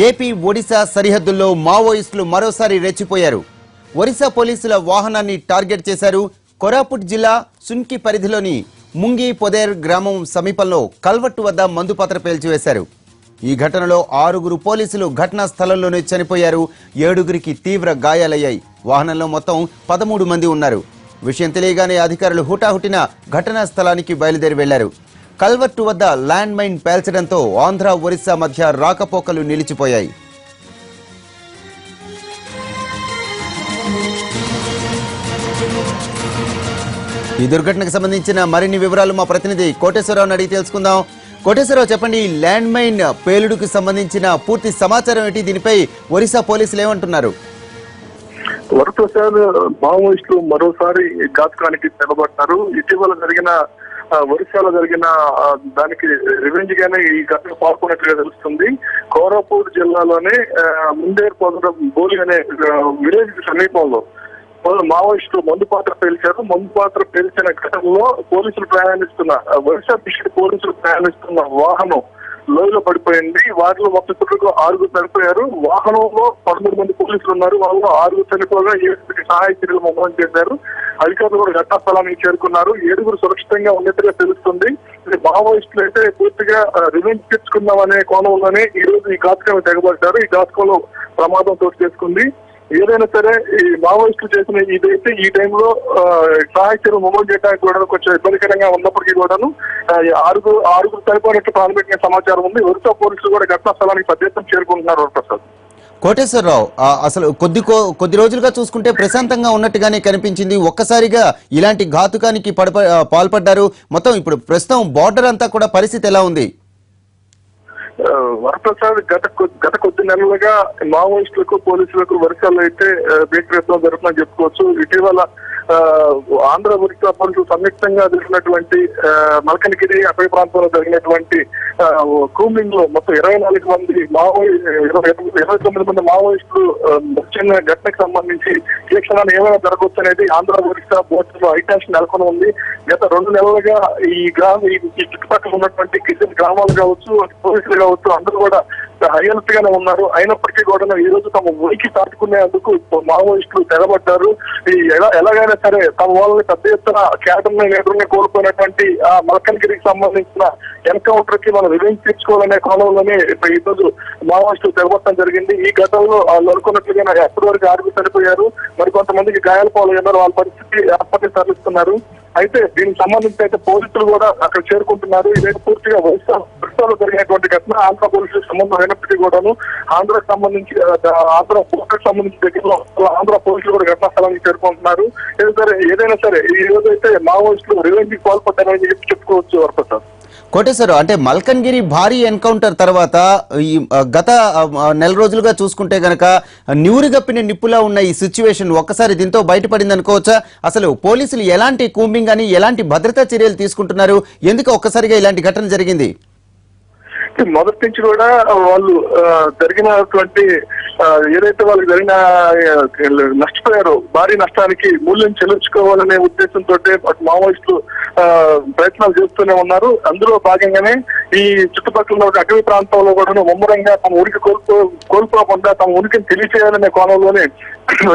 AP Odisha సరిహద్దుల్లో మావోయిస్టులు మరోసారి రెచ్చిపోయారు. ఒరిస్సా పోలీసుల వాహనాన్ని టార్గెట్ చేశారు కొరాపుట్ జిల్లా సున్కి పరిధిలోని ముంగి పొదేర్ గ్రామం సమీపంలో కల్వట్టు వద్ద మందుపాత్ర పేల్చివేశారు. ఈ ఘటనలో ఆరుగురు పోలీసులు ఘటనా స్థలంలోనే చనిపోయారు. ఏడుగురికి తీవ్ర గాయాలయ్యాయి. వాహనంలో మొత్తం పదమూడు మంది ఉన్నారు. విషయం తెలియగానే అధికారులు హుటాహుటిన ఘటనా స్థలానికి బయలుదేరి వెళ్ళారు. కల్వర్టు వద్ద ల్యాండ్ మైన్ పేల్చడంతో ఆంధ్ర ఒరిస్సా మధ్య రాకపోకలు నిలిచిపోయాయి. ఈ దుర్ఘటనకు సంబంధించిన మరిన్ని వివరాలు మా ప్రతినిధి కోటేశ్వరరావు అడిగి తెలుసుకుందాం. కోటేశ్వరరావు చెప్పండి ల్యాండ్ మైన్ పేలుడుకు సంబంధించిన పూర్తి సమాచారం ఏంటి? దీనిపై ఒరిస్సా పోలీసులు ఏమంటున్నారు? వరప్రసాద్ మావోయిస్టులు మరోసారి ఘాతకానికి తెగబడ్డారు ఇటీవల జరిగిన ఒరిస్సాలో జరిగిన దానికి రివెంజ్ గానే ఈ ఘటన పాల్గొన్నట్లుగా తెలుస్తుంది. కోరాపూర్ జిల్లాలోనే ముందేరు ముందేర్ బోలి అనే విలేజ్ సమీపంలో మావోయిస్టు మావోయిస్టులు మందు పాత్ర పేల్చారు. మందు పాత్ర పేల్చిన ఘటనలో పోలీసులు ప్రయాణిస్తున్న వరుస ఒరిస్సా దిశ పోలీసులు ప్రయాణిస్తున్న వాహనం లోయలో పడిపోయింది. వారిలో మొత్తం ఆరుగురు చనిపోయారు. వాహనంలో పదమూడు మంది పోలీసులు ఉన్నారు. వాళ్ళు ఆరుగురు చనిపోగా ఏడుగురికి సహాయ చర్యలు ముమ్మరం చేశారు. అధికారులు కూడా ఘటనా స్థలానికి చేరుకున్నారు. ఏడుగురు సురక్షితంగా ఉన్నట్టుగా తెలుస్తుంది. ఇది మావోయిస్టులు అయితే పూర్తిగా రివెంజ్ తెచ్చుకుందాం అనే కోణంలోనే ఈ రోజు ఈ ఘాతకం తెగబడ్డారు. ఈ ఘాతకంలో ప్రమాదం చోటు చేసుకుంది. ఏదైనా సరే ఈ మావోయిస్టులు చేసిన ఇదైతే ఈ టైంలో ఆ, మొబైల్ చేయడానికి కూడా కొంచెం ఇబ్బందికరంగా ఉన్నప్పటికీ కూడాను ఆరుగురు ఆరుగురు చనిపోయినట్టు ప్రాథమికంగా సమాచారం ఉంది. ఒరిసా పోలీసులు కూడా ఘటనా స్థలానికి పెద్ద చేరుకుంటున్నారు ప్రసాద్ కోటేశ్వరరావు ఆ, అసలు కొద్ది కో- కొద్ది రోజులుగా చూసుకుంటే ప్రశాంతంగా ఉన్నట్టుగానే కనిపించింది. ఒక్కసారిగా ఇలాంటి ఘాతుకానికి పడప పాల్పడ్డారు. మొత్తం ఇప్పుడు ప్రస్తుతం బార్డర్ అంతా కూడా పరిస్థితి ఎలా ఉంది? వరప్రసాద్ గత గత కొద్ది నెలలుగా మావోయిస్టులకు పోలీసులకు వర్షాలు అయితే భీకరత్వం జరుగుతుందని చెప్పుకోవచ్చు. ఇటీవల ఆంధ్ర ఒరిస్సా పోలీసులు సంయుక్తంగా జరిగినటువంటి ఆ, మల్కనగిరి అటవీ ప్రాంతంలో జరిగినటువంటి ఆ, లో మొత్తం ఇరవై నాలుగు మంది మావోయి ఇరవై ఇరవై తొమ్మిది మంది మావోయిస్టులు ముఖ్యంగా ఘటనకు సంబంధించి ఏ క్షణాన్ని ఏమైనా జరగవచ్చు అనేది ఆంధ్ర ఒరిస్సా బోర్డులో ఐటాన్స్ నెలకొని ఉంది. గత రెండు నెలలుగా ఈ గ్రామ ఈ ఈ చుట్టుపక్కల ఉన్నటువంటి గిరిజన గ్రామాలు కావచ్చు పోలీసులు కావచ్చు అందరూ కూడా హైలెట్ గానే ఉన్నారు. అయినప్పటికీ కూడా ఈ రోజు తమ ఉనికి చాటుకునేందుకు మావోయిస్టులు తెగబడ్డారు ఈ ఎలా ఎలాగైనా సరే తమ వాళ్ళని పెద్ద ఎత్తున క్యాడర్ లీడర్ని కోల్పోయినటువంటి ఆ మల్కన్గిరికి సంబంధించిన ఎన్కౌంటర్కి మనం రివెంజ్ తీర్చుకోవాలనే కోణంలోనే ఇప్పుడు ఈ రోజు మావోయిస్టులు తెగబట్టడం జరిగింది. ఈ ఘటనలో వాళ్ళు ఎప్పటి వరకు ఆరుగురు చనిపోయారు మరి కొంతమందికి గాయాల పాలయ్యారు వాళ్ళ పరిస్థితి ఆసుపత్రికి తరలిస్తున్నారు. అయితే దీనికి సంబంధించి అయితే పోలీసులు కూడా అక్కడ చేరుకుంటున్నారు. ఇదైతే పూర్తిగా ఒరిస్సా ఒరిస్సాలో జరిగినటువంటి ఘటన. ఆంధ్ర పోలీసులకు సంబంధం అయినప్పటికీ కూడాను ఆంధ్రకు సంబంధించి ఆంధ్ర పోర్టుకు సంబంధించి దగ్గరలో ఆంధ్ర పోలీసులు కూడా ఘటనా స్థలానికి చేరుకుంటున్నారు. ఏదైనా సరే ఏదైనా సరే ఈ రోజు అయితే మావోయిస్టులు రివెంజ్ పాల్పడ్డారని చెప్పి చెప్పుకోవచ్చు వరప్రసాద్. కోటేశ్వరరావు అంటే మల్కన్గిరి భారీ ఎన్కౌంటర్ తర్వాత ఈ గత నెల రోజులుగా చూసుకుంటే గనక నివురుగప్పిన నిప్పులా ఉన్న ఈ సిచ్యువేషన్ ఒక్కసారి దీంతో బయటపడింది అనుకోవచ్చా? అసలు పోలీసులు ఎలాంటి కూంబింగ్ అని ఎలాంటి భద్రతా చర్యలు తీసుకుంటున్నారు? ఎందుకు ఒక్కసారిగా ఇలాంటి ఘటన జరిగింది? మొదటి నుంచి కూడా వాళ్ళు జరిగినటువంటి ఏదైతే వాళ్ళకి జరిగిన నష్టపోయారో భారీ నష్టానికి మూల్యం చెల్లించుకోవాలనే ఉద్దేశంతో అటు మావోయిస్టులు ఆ, ప్రయత్నాలు చేస్తూనే ఉన్నారు. అందులో భాగంగానే ఈ చుట్టుపక్కల అటవీ ప్రాంతంలో కూడా ముమ్మరంగా తమ ఉనికి కోల్పో కోల్పోకుండా తమ ఉనికిని తెలియచేయాలనే కోణంలోనే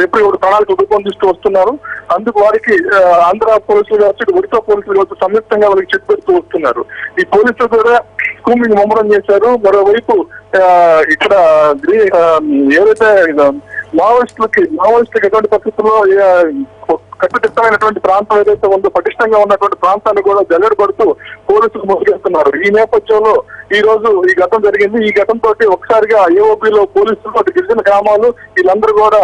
ఎప్పుడు ఇప్పుడు ప్రణాళిక రూపొందిస్తూ వస్తున్నారు. అందుకు వారికి ఆంధ్ర పోలీసులు కావచ్చు ఒడిశా పోలీసులు కావచ్చు సంయుక్తంగా వాళ్ళకి చెప్పెడుతూ వస్తున్నారు. ఈ పోలీసులు కూడా కూమింగ్ ముమ్మరం చేశారు. మరోవైపు ఇక్కడ గ్రీ- ఏదైతే మావోయిస్టులకి మావోయిస్టులకు ఎటువంటి పరిస్థితుల్లో కట్టుదిట్టమైనటువంటి ప్రాంతం ఏదైతే ఉందో పటిష్టంగా ఉన్నటువంటి ప్రాంతాన్ని కూడా జల్లెడ పడుతూ పోలీసులు ముందుకెళ్తున్నారు. ఈ నేపథ్యంలో ఈ రోజు ఈ ఘటన జరిగింది. ఈ ఘటన తోటి ఒకసారిగా ఏఓపీలో పోలీసులు గిరిజన గ్రామాలు వీళ్ళందరూ కూడా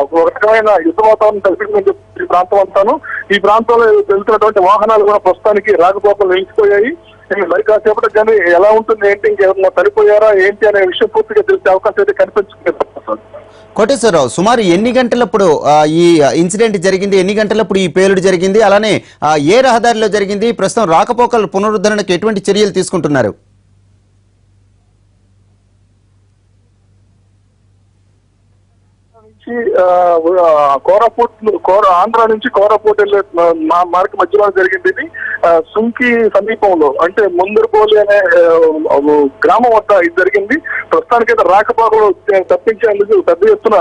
ఒక రకమైన యుద్ధ వాతావరణం కల్పించిందని చెప్పి ఈ ప్రాంతం అంతాను. ఈ ప్రాంతంలో వెళ్తున్నటువంటి వాహనాలు కూడా ప్రస్తుతానికి రాకపోకలు నిలిచిపోయాయి. మరి కాసేపటి కానీ ఎలా ఉంటుంది ఏంటి? ఇంకేమన్నా చనిపోయారా ఏంటి అనే విషయం పూర్తిగా తెలిసే అవకాశం అయితే కనిపించుకుంటుంది కోటేశ్వరరావు సుమారు ఎన్ని గంటలప్పుడు ఈ ఇన్సిడెంట్ జరిగింది? ఎన్ని గంటలప్పుడు ఈ పేలుడు జరిగింది? అలానే ఆ, ఏ రహదారిలో జరిగింది? ప్రస్తుతం రాకపోకల పునరుద్ధరణకు ఎటువంటి చర్యలు తీసుకుంటున్నారు? నుంచి కోరాపూట్ కోర ఆంధ్ర నుంచి కోరాపూట్ వెళ్ళే మా మార్గ మధ్యలో జరిగింది ఇది. సుంకి సమీపంలో అంటే ముందరపోలి అనే గ్రామం వద్ద ఇది జరిగింది. ప్రస్తుతానికైతే రాకపోకలు తప్పించేందుకు పెద్ద ఎత్తున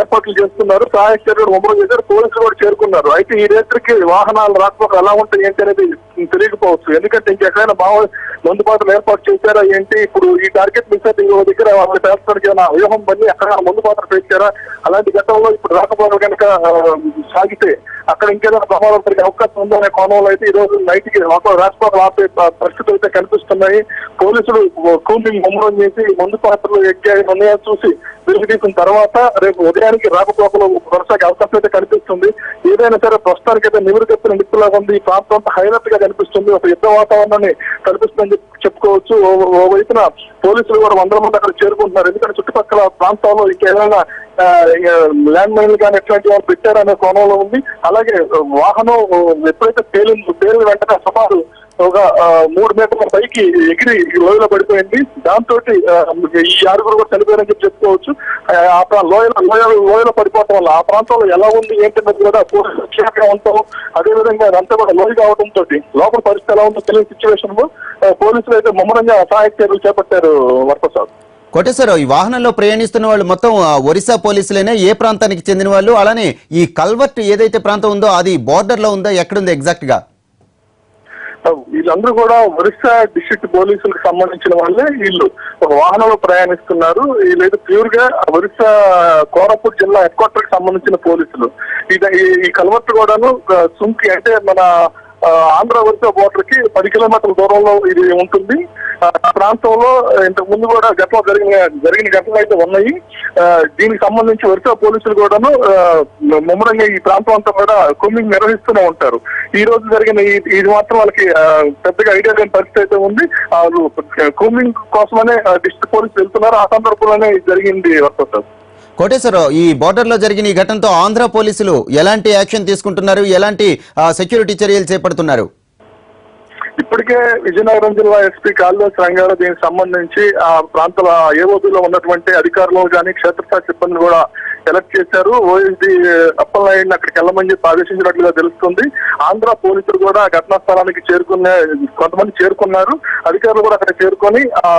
ఏర్పాట్లు చేస్తున్నారు. సహాయక చర్యలు ముమ్మరం చేశారు. పోలీసులు కూడా చేరుకున్నారు. అయితే ఈ రేత్రికి వాహనాలు రాకపోకలు ఎలా ఉంటాయి ఏంటి అనేది తెలియకపోవచ్చు ఎందుకంటే ఇంకెక్కడైనా మావో మందుబాటులు ఏర్పాటు చేశారా ఏంటి? ఇప్పుడు ఈ టార్గెట్ మిస్ అయితే ఇంకో దగ్గర వాళ్ళు పేర్చడానికి ఏమైనా వ్యూహం బండి అక్కడ మందుబాటులు పెంచారా? అలాంటి ఘట్టంలో ఇప్పుడు రాకపోకలు కనుక సాగితే అక్కడ ఇంకేదైనా ప్రమాదం జరిగే అవకాశం ఉందనే కోణంలో అయితే ఈ రోజు నైట్కి రాజపాలు ఆపే పరిస్థితులు అయితే కనిపిస్తున్నాయి. పోలీసులు కూలింగ్ ముమ్మరం చేసి మందు పాత్రలు ఎక్కాయి ఉన్నాయో చూసి వెలికి తీసిన తర్వాత రేపు ఉదయానికి రాకపోకలు కొనసాగే అవకాశం అయితే కనిపిస్తుంది. ఏదైనా సరే ప్రస్తుతానికి అయితే నివురు కప్పిన ఉంది. ఈ ప్రాంతం హైలైట్గా కనిపిస్తుంది. ఒక యుద్ధ వాతావరణాన్ని కనిపిస్తుందని చెప్పుకోవచ్చు. ఓ- ఓ వైపున పోలీసులు కూడా వందల మంది అక్కడ చేరుకుంటున్నారు. ఎందుకంటే చుట్టుపక్కల ప్రాంతాల్లో ఇంకేమైనా ల్యాండ్ మైన్లు కానీ ఎట్లాంటి వాళ్ళు పెట్టారనే కోణంలో ఉంది. అలాగే వాహనం ఎప్పుడైతే పేలింది పేలిన వెంటనే సుమారు ఒక మూడు మీటర్ల పైకి ఎగిరి లోయలో పడిపోయింది. దాంతో ఈ ఆరుగురు కూడా చనిపోయారని చెప్పి చెప్పుకోవచ్చు. ఆ, ఆ ప్రా- లోయలో లోయలో లోయలో పడిపోవటం వల్ల ఆ ప్రాంతంలో ఎలా ఉంది ఏంటన్నది కూడా పోలీసులు క్షేమంగా ఉంటాం అదే విధంగా అదంతా కూడా లోయ కావడంతో లోపల పరిస్థితి ఎలా ఉందో తెలియని సిచ్యువేషన్లో పోలీసులు అయితే ముమ్మరంగా సహాయక చర్యలు చేపట్టారు వరప్రసాద్. కోటేశ్వరరావు ఈ వాహనంలో ప్రయాణిస్తున్న వాళ్ళు మొత్తం ఒరిస్సా పోలీసులేనే? ఏ ప్రాంతానికి చెందిన వాళ్ళు? అలానే ఈ కల్వర్ట్ ఏదైతే ప్రాంతం ఉందో అది బార్డర్లో ఉందో? ఎక్కడుంది ఎగ్జాక్ట్గా? వీళ్ళందరూ కూడా ఒరిస్సా డిస్ట్రిక్ట్ పోలీసులకు సంబంధించిన వాళ్ళే వీళ్ళు. ఒక వాహనంలో ప్రయాణిస్తున్నారు. వీళ్ళైతే ప్యూర్గా ఒరిస్సా కోరాపూర్ జిల్లా హెడ్ క్వార్టర్కి సంబంధించిన పోలీసులు. ఇది ఈ- కల్వర్ట్ కూడాను సుంకి అంటే మన ఆంధ్ర ఒరిస్సా బోర్డర్కి పది కిలోమీటర్ల దూరంలో ఇది ఉంటుంది. ఆ ప్రాంతంలో ఇంతకు ముందు కూడా గతంలో జరిగిన జరిగిన ఘటనలు అయితే ఉన్నాయి. ఆ, దీనికి సంబంధించి ఒరిస్సా పోలీసులు కూడాను ముమ్మరంగా ఈ ప్రాంతం అంతా కూడా కుమ్మింగ్ నిర్వహిస్తూనే ఉంటారు. ఈ రోజు జరిగిన ఇది మాత్రం వాళ్ళకి పెద్దగా ఐడియా లేని పరిస్థితి అయితే ఉంది. వాళ్ళు కుమ్మింగ్ కోసమనే డిస్ట్రిక్ట్ పోలీసులు వెళ్తున్నారు. ఆ సందర్భంలోనే ఇది జరిగింది వస్తారు కోటేశ్వరరావు ఈ బార్డర్లో జరిగిన ఈ ఘటనతో ఆంధ్ర పోలీసులు ఎలాంటి యాక్షన్ తీసుకుంటున్నారు? ఎలాంటి సెక్యూరిటీ చర్యలు చేపడుతున్నారు? ఇప్పటికే విజయనగరం జిల్లా ఎస్పీ కాళిదాస్ రంగారావు దీనికి సంబంధించి ఆ ప్రాంతాల ఏఓబీలో ఉన్నటువంటి అధికారులు కానీ క్షేత్రస్థాయి సిబ్బంది కూడా సెలెక్ట్ చేశారు. ఓఎస్డి అప్పలనాయుడిని అక్కడికి వెళ్ళమని చెప్పి ఆదేశించినట్లుగా తెలుస్తుంది. ఆంధ్ర పోలీసులు కూడా ఘటనా స్థలానికి చేరుకునే కొంతమంది చేరుకున్నారు. అధికారులు కూడా అక్కడ చేరుకొని ఆ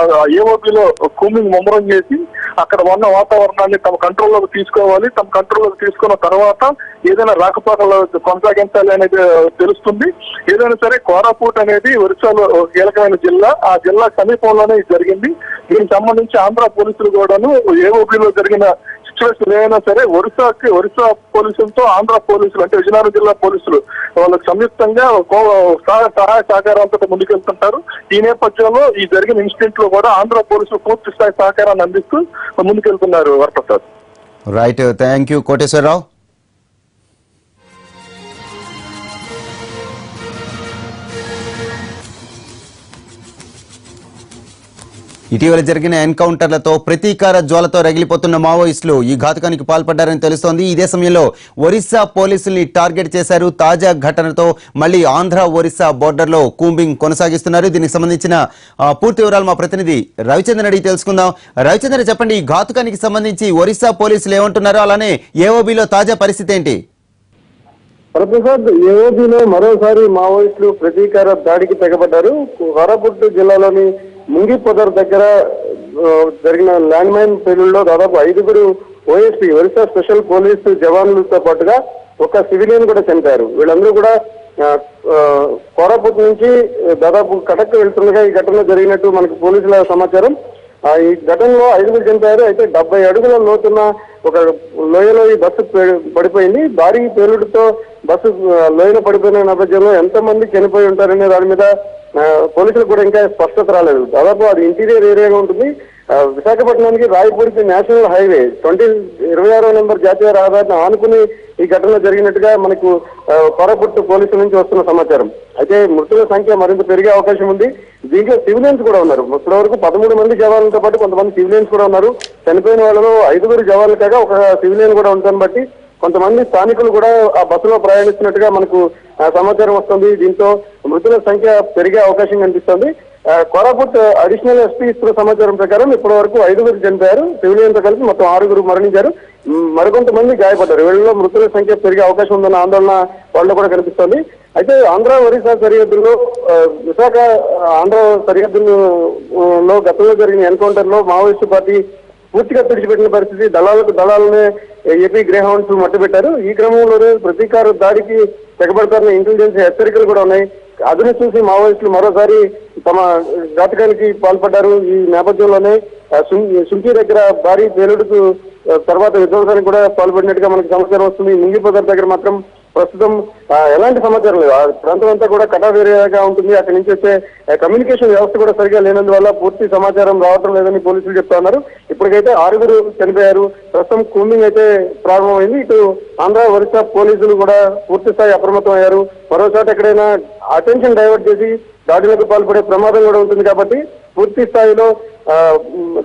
కూమింగ్ ముమ్మరం చేసి అక్కడ ఉన్న వాతావరణాన్ని తమ కంట్రోల్లోకి తీసుకోవాలి. తమ కంట్రోల్లోకి తీసుకున్న తర్వాత ఏదైనా రాకపోకలు కొనసాగించాలి అనేది తెలుస్తుంది. ఏదైనా సరే కోరాపూట్ అనేది ఒరిస్సాలో కీలకమైన జిల్లా. ఆ జిల్లా సమీపంలోనే ఇది జరిగింది. దీనికి సంబంధించి ఆంధ్ర పోలీసులు కూడాను ఏఓబీలో జరిగిన సిచ్యువేషన్ ఏమైనా సరే ఒరిస్సాకి ఒరిస్సా పోలీసులతో ఆంధ్ర పోలీసులు అంటే విజయనగరం జిల్లా పోలీసులు వాళ్ళకి సంయుక్తంగా కో- సహాయ సహకారాలతో ముందుకెళ్తుంటారు. ఈ నేపథ్యంలో ఈ జరిగిన ఇన్సిడెంట్లో కూడా ఆంధ్ర పోలీసులు పూర్తి స్థాయి సహకారాన్ని అందిస్తూ ముందుకెళ్తున్నారు Varaprasad. Right thank you Koteswararao. ఇటీవల జరిగిన ఎన్కౌంటర్లతో ప్రతీకార జ్వాలతో రగిలిపోతున్న మావోయిస్టులు ఈ ఘాతుకానికి పాల్పడ్డారని తెలుస్తోంది. ఇదే సమయంలో ఒరిస్సా పోలీసుల్ని టార్గెట్ చేశారు. తాజా ఘటనతో మళ్ళీ ఆంధ్ర ఒరిస్సా బోర్డర్లో కూంబింగ్ కొనసాగిస్తున్నారు. దీనికి సంబంధించిన పూర్తి వివరాలు మా ప్రతినిధి రవిచంద్రన్ అడిగి తెలుసుకుందాం. రవిచంద్ర చెప్పండి ఈ ఘాతుకానికి సంబంధించి ఒరిస్సా పోలీసులు ఏమంటున్నారు అలానే ఏఓబీలో తాజా పరిస్థితి ఏంటి? వరప్రసాద్ ఏఓబీలో మరోసారి మావోయిస్టులు ప్రతీకార దాడికి తెగబడ్డారు. కోరాపుట్టు జిల్లాలోని ముంగిపొదర్ దగ్గర జరిగిన ల్యాండ్ మైన్ పేలుల్లో దాదాపు ఐదుగురు ఓఎస్పీ ఒరిస్సా స్పెషల్ పోలీసు జవాన్లతో పాటుగా ఒక సివిలియన్ కూడా చనిపోయారు. వీళ్ళందరూ కూడా కోరాపుట్ నుంచి దాదాపు కటక్ వెళ్తుండగా ఈ ఘటన జరిగినట్టు మనకు పోలీసుల సమాచారం. ఆ, ఈ ఘటనలో ఐదుగురు చనిపోయారు. అయితే డెబ్బై అడుగుల లోతున్న ఒక లోయలో ఈ బస్సు పడిపోయింది. భారీ పేలుడుతో బస్సు ఆ, లోయలో పడిపోయిన నేపథ్యంలో ఎంతమంది చనిపోయి ఉంటారనే దాని మీద పోలీసులకు కూడా ఇంకా స్పష్టత రాలేదు. దాదాపు అది ఇంటీరియర్ ఏరియాగా ఉంటుంది. విశాఖపట్నానికి రాయపూడికి నేషనల్ హైవే ట్వంటీ ఇరవై ఆరో నెంబర్ జాతీయ రహదారిని ఆనుకుని ఈ ఘటన జరిగినట్టుగా మనకు కొరపుట్టు పోలీసుల నుంచి వస్తున్న సమాచారం. అయితే మృతుల సంఖ్య మరింత పెరిగే అవకాశం ఉంది. దీంట్లో సివిలియన్స్ కూడా ఉన్నారు. ఇప్పటి వరకు పదమూడు మంది జవాన్లతో పాటు కొంతమంది సివిలియన్స్ కూడా ఉన్నారు. చనిపోయిన వాళ్ళలో ఐదుగురు జవాన్లు కాగా ఒక సివిలియన్ కూడా ఉంటాను బట్టి కొంతమంది స్థానికులు కూడా ఆ బస్సులో ప్రయాణిస్తున్నట్టుగా మనకు సమాచారం వస్తుంది. దీంతో మృతుల సంఖ్య పెరిగే అవకాశం కనిపిస్తోంది. కోరాపుట్ అడిషనల్ ఎస్పీ ఇస్తున్న సమాచారం ప్రకారం ఇప్పటి వరకు ఐదుగురు చనిపోయారు. సివిలియన్తో కలిసి మొత్తం ఆరుగురు మరణించారు. మరికొంతమంది గాయపడ్డారు. వీళ్ళలో మృతుల సంఖ్య పెరిగే అవకాశం ఉందన్న ఆందోళన వాళ్ళు కూడా కనిపిస్తోంది. అయితే ఆంధ్ర ఒరిస్సా సరిహద్దుల్లో విశాఖ ఆంధ్ర సరిహద్దులో గతంలో జరిగిన ఎన్కౌంటర్లో మావోయిస్టు పార్టీ పూర్తిగా తుడిచిపెట్టిన పరిస్థితి. దళాలకు దళాలనే ఏపీ గ్రేహౌండ్స్ మట్టుబెట్టారు. ఈ క్రమంలోనే ప్రతీకార దాడికి తెగబడతారని ఇంటెలిజెన్స్ హెచ్చరికలు కూడా ఉన్నాయి. అదును చూసి మావోయిస్టులు మరోసారి తమ ఘాతకానికి పాల్పడ్డారు. ఈ నేపథ్యంలోనే సుంకి దగ్గర భారీ పేలుడుకు తర్వాత విధ్వంసానికి కూడా పాల్పడినట్టుగా మనకు సమాచారం వస్తుంది. ముంగిపోదర్ దగ్గర మాత్రం ప్రస్తుతం ఎలాంటి సమాచారం లేదు. ఆ ప్రాంతం అంతా కూడా కటాఫ్ ఏరియాగా ఉంటుంది. అక్కడి నుంచి వచ్చే కమ్యూనికేషన్ వ్యవస్థ కూడా సరిగా లేనందువల్ల పూర్తి సమాచారం రావటం లేదని పోలీసులు చెప్తా ఉన్నారు. ఇప్పటికైతే ఆరుగురు చనిపోయారు. ప్రస్తుతం కూంబింగ్ అయితే ప్రారంభమైంది. ఇటు ఆంధ్ర ఒరిస్సా పోలీసులు కూడా పూర్తి స్థాయి అప్రమత్తం అయ్యారు మరోసారి ఎక్కడైనా అటెన్షన్ డైవర్ట్ చేసి దాడులకు పాల్పడే ప్రమాదం కూడా ఉంటుంది కాబట్టి పూర్తి స్థాయిలో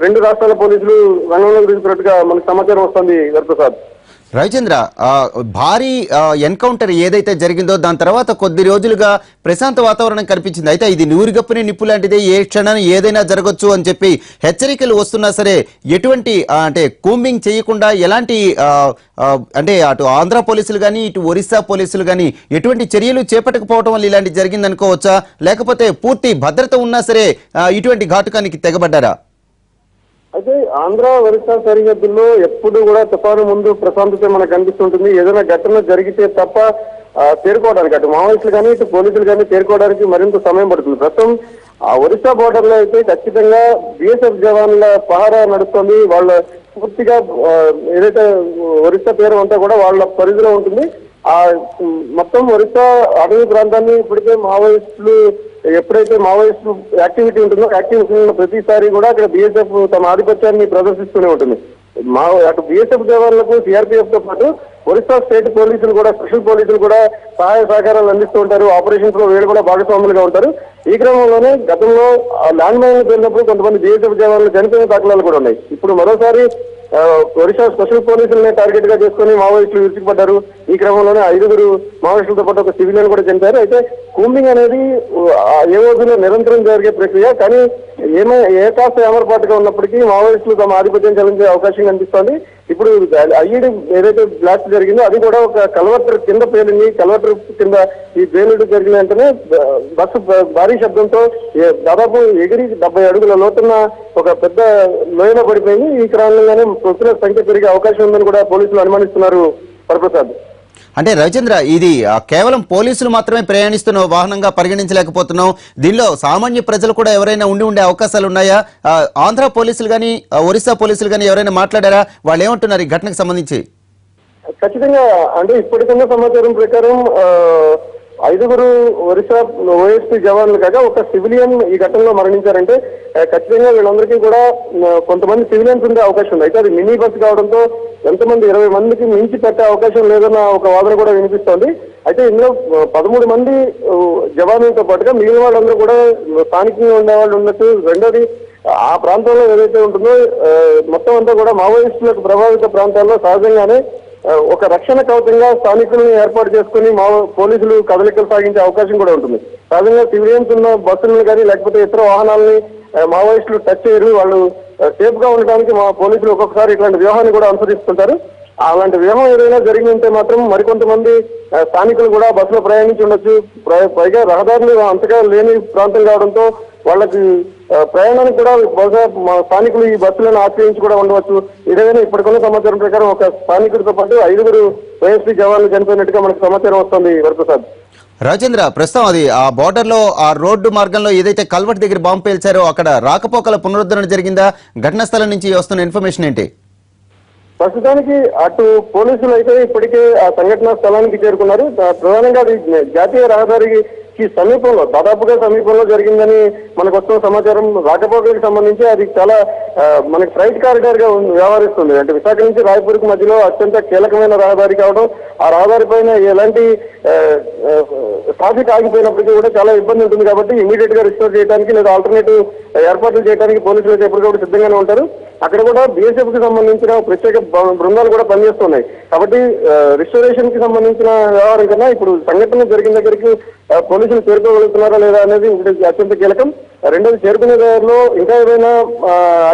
రెండు రాష్ట్రాల పోలీసులు రంగంలోకి గురించినట్టుగా మనకు సమాచారం వస్తుంది వరప్రసాద్. రవిచంద్ర భారీ ఎన్కౌంటర్ ఏదైతే జరిగిందో దాని తర్వాత కొద్ది రోజులుగా ప్రశాంత వాతావరణం కనిపించింది. అయితే ఇది నూరిగప్పుని నిప్పు లాంటిదే. ఏ క్షణాన్ని ఏదైనా జరగచ్చు అని చెప్పి హెచ్చరికలు వస్తున్నా సరే ఎటువంటి అంటే కూంబింగ్ చేయకుండా ఎలాంటి అంటే అటు ఆంధ్ర పోలీసులు కానీ ఇటు ఒరిస్సా పోలీసులు కానీ ఎటువంటి చర్యలు చేపట్టకపోవడం వల్ల ఇలాంటి జరిగిందనుకోవచ్చా? లేకపోతే పూర్తి భద్రత ఉన్నా సరే ఇటువంటి ఘాటుకానికి తెగబడ్డారా? అయితే ఆంధ్ర ఒరిస్సా సరిహద్దుల్లో ఎప్పుడు కూడా తుఫాను ముందు ప్రశాంతత మనకు కనిపిస్తుంటుంది. ఏదైనా ఘటన జరిగితే తప్ప చేరుకోవడానికి అటు మావోయిస్టులు కానీ ఇటు పోలీసులు కానీ చేరుకోవడానికి మరింత సమయం పడుతుంది. ప్రస్తుతం ఆ ఒరిస్సా బోర్డర్లో అయితే ఖచ్చితంగా బిఎస్ఎఫ్ జవాన్ల పహారా నడుస్తుంది. వాళ్ళ పూర్తిగా ఏదైతే ఒరిస్సా పేరు అంతా కూడా వాళ్ళ పరిధిలో ఉంటుంది. ఆ మొత్తం ఒరిస్సా అడవి ప్రాంతాన్ని ఇప్పటికే మావోయిస్టులు ఎప్పుడైతే మావోయిస్టు యాక్టివిటీ ఉంటుందో యాక్టివిటీ ఉన్న ప్రతిసారి కూడా అక్కడ బిఎస్ఎఫ్ తమ ఆధిపత్యాన్ని ప్రదర్శిస్తూనే ఉంటుంది. మా అటు బిఎస్ఎఫ్ జవాన్లకు సిఆర్పిఎఫ్తో పాటు ఒరిస్సా స్టేట్ పోలీసులు కూడా స్పెషల్ పోలీసులు కూడా సహాయ సహకారాలు అందిస్తూ ఉంటారు. ఆపరేషన్స్లో వీళ్ళు కూడా భాగస్వాములుగా ఉంటారు. ఈ క్రమంలోనే గతంలో ల్యాండ్ మైన్ వెళ్ళినప్పుడు కొంతమంది బిఎస్ఎఫ్ జవాన్లు చనిపోయిన దాఖలాలు కూడా ఉన్నాయి. ఇప్పుడు మరోసారి ఒడిశా స్పెషల్ పోలీసులనే టార్గెట్గా చేసుకుని మావోయిస్టులు విరుచుకుపడ్డారు. ఈ క్రమంలోనే ఐదుగురు మావోయిస్టులతో పాటు ఒక సివిలియన్ కూడా చనిపోయారు. అయితే కూంబింగ్ అనేది ఏ రోజులో నిరంతరం జరిగే ప్రక్రియ కానీ ఏమే ఏ కాస్త ఏమరపాటుగా ఉన్నప్పటికీ మావోయిస్టులు తమ ఆధిపత్యం చెల్లించే అవకాశం కనిపిస్తోంది. ఇప్పుడు ఐఈడి ఏదైతే బ్లాస్ట్ జరిగిందో అది కూడా ఒక కలవటర్ కింద పేలింది. కలవటర్ కింద ఈ పేలుడు జరిగిన వెంటనే బస్సు భారీ శబ్దంతో దాదాపు ఎగిరి డెబ్బై అడుగుల లోతున్న ఒక పెద్ద లోయలో పడిపోయింది. ఈ కారణంగానే మృతుల సంఖ్య పెరిగే అవకాశం ఉందని కూడా పోలీసులు అనుమానిస్తున్నారు వరప్రసాద్. అంటే రవిచంద్ర ఇది కేవలం పోలీసులు మాత్రమే ప్రయాణిస్తున్న వాహనంగా పరిగణించలేకపోతున్నాం. దీనిలో సామాన్య ప్రజలు కూడా ఎవరైనా ఉండి ఉండే అవకాశాలు ఉన్నాయా? ఆ, ఆంధ్ర పోలీసులు కానీ ఒరిస్సా పోలీసులు కానీ ఎవరైనా మాట్లాడారా? వాళ్ళు ఏమంటున్నారు ఈ ఘటనకు సంబంధించి? ఖచ్చితంగా అంటే ఇప్పటికున్న సమాచారం ప్రకారం ఐదుగురు ఒరిస్సా ఓఎస్పీ జవాన్లు కాగా ఒక సివిలియన్ ఈ ఘటనలో మరణించారంటే ఖచ్చితంగా వీళ్ళందరికీ కూడా కొంతమంది సివిలియన్స్ ఉండే అవకాశం ఉంది. అయితే అది మినీ బస్ కావడంతో ఎంతమంది ఇరవై మందికి మించి పెట్టే అవకాశం లేదన్న ఒక వాదన కూడా వినిపిస్తోంది. అయితే ఇందులో పదమూడు మంది జవాన్లతో పాటుగా మిగిలిన వాళ్ళందరూ కూడా స్థానికంగా ఉండే వాళ్ళు ఉన్నట్టు రెండోది ఆ ప్రాంతంలో ఏదైతే ఉంటుందో మొత్తం అంతా కూడా మావోయిస్టులకు ప్రభావిత ప్రాంతాల్లో సహజంగానే ఒక రక్షణ కవచంగా స్థానికుల్ని ఏర్పాటు చేసుకుని మా పోలీసులు కదలికలు సాగించే అవకాశం కూడా ఉంటుంది. సహజంగా సివిలియన్స్ ఉన్న బస్సులను కానీ లేకపోతే ఇతర వాహనాలని మావోయిస్టులు టచ్ చేయరు. వాళ్ళు సేఫ్గా ఉండడానికి మా పోలీసులు ఒక్కొక్కసారి ఇట్లాంటి వ్యూహాన్ని కూడా అనుసరిస్తుంటారు. అలాంటి వ్యూహం ఏదైనా జరిగి ఉంటే మాత్రం మరికొంతమంది స్థానికులు కూడా బస్సులో ప్రయాణించి ఉండొచ్చు. ప్ర- పైగా రహదారులు అంతగా లేని ప్రాంతం కావడంతో వాళ్ళకి ప్రయాణానికి కూడా బహుశా స్థానికులు ఈ బస్సులను ఆశ్రయించి కూడా ఉండవచ్చు. ఏదైనా ఇప్పటికున్న సమాచారం ప్రకారం ఒక స్థానికుడితో పాటు ఐదుగురు వైఎస్పీ జవాన్లు చనిపోయినట్టుగా మనకు సమాచారం వస్తుంది వరప్రసాద్. రాజేంద్ర ప్రస్తుతం అది ఆ బార్డర్లో ఆ రోడ్డు మార్గంలో ఏదైతే కల్వర్ట్ దగ్గర బాంబు పేల్చారో అక్కడ రాకపోకల పునరుద్ధరణ జరిగిందా? ఘటనా స్థలం నుంచి వస్తున్న ఇన్ఫర్మేషన్ ఏంటి? ప్రస్తుతానికి అటు పోలీసులు అయితే ఇప్పటికే ఆ సంఘటన స్థలానికి చేరుకున్నారు. ప్రధానంగా అది జాతీయ రహదారికి సమీపంలో దాదాపుగా సమీపంలో జరిగిందని మనకు వస్తున్న సమాచారం రాకపోకలకు సంబంధించి అది చాలా మనకి ఫ్రైట్ కారిడార్గా ఉంది- వ్యవహరిస్తుంది. అంటే విశాఖ నుంచి రాయపూర్కి మధ్యలో అత్యంత కీలకమైన రహదారి కావడం ఆ రహదారి పైన ఎలాంటి ట్రాఫిక్ ఆగిపోయినప్పటికీ కూడా చాలా ఇబ్బంది ఉంటుంది కాబట్టి ఇమీడియట్గా రిస్టోర్ చేయడానికి లేదా ఆల్టర్నేటివ్ ఏర్పాట్లు చేయడానికి పోలీసులు అయితే ఎప్పటికప్పుడు సిద్ధంగానే ఉంటారు. అక్కడ కూడా బీఎస్ఎఫ్కి సంబంధించిన ప్రత్యేక బ- బృందాలు కూడా పనిచేస్తున్నాయి. కాబట్టి రిస్టోరేషన్కి సంబంధించిన వ్యవహారం కన్నా ఇప్పుడు సంఘటన జరిగిన దగ్గరికి పోలీసులు చేరుకోగలుగుతున్నారా లేదా అనేది అత్యంత కీలకం. రెండోది చేరుకునే దారిలో ఇంకా ఏదైనా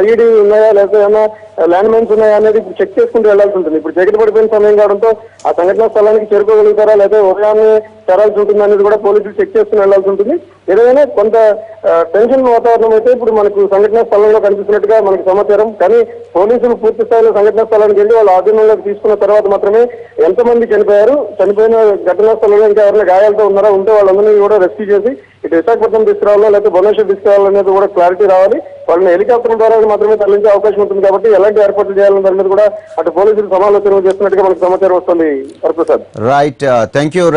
ఐఈడి ఉన్నాయా లేకపోతే ఏమైనా ల్యాండ్ మైన్స్ ఉన్నాయా అనేది చెక్ చేసుకుంటూ వెళ్ళాల్సి ఉంటుంది. ఇప్పుడు చీకటి పడిపోయిన సమయం కావడంతో ఆ సంఘటన స్థలానికి చేరుకోగలుగుతారా లేకపోతే ఉదయాన్నే చేరాల్సి ఉంటుంది అనేది కూడా పోలీసులు చెక్ చేసుకుని వెళ్ళాల్సి ఉంటుంది. ఏదైనా కొంత టెన్షన్ వాతావరణం అయితే ఇప్పుడు మనకు సంఘటన స్థలంలో కనిపిస్తున్నట్టుగా మనకు సమాచారం కానీ పోలీసులు పూర్తి స్థాయిలో సంఘటన స్థలానికి వెళ్ళి వాళ్ళ ఆధీనంలోకి తీసుకున్న తర్వాత మాత్రమే ఎంతమంది చనిపోయారు? చనిపోయిన ఘటనా స్థలంలో ఇంకా ఎవరైనా గాయాలతో ఉన్నారా? ఉంటే వాళ్ళందరినీ కూడా రెస్క్యూ చేసి ఇటు విశాఖపట్నం తీసుకురావాలో? లేకపోతే భువనేశ్వర్ తీసుకురావాలనేది కూడా క్లారిటీ రావాలి. వాళ్ళని హెలికాప్టర్ ద్వారా మాత్రమే తరలించే అవకాశం ఉంటుంది కాబట్టి ఎలాంటి ఏర్పాట్లు చేయాలని దాని మీద కూడా అటు పోలీసులు సమాలోచన చేస్తున్నట్టుగా మనకు సమాచారం వస్తుంది. Hariprasad right thank you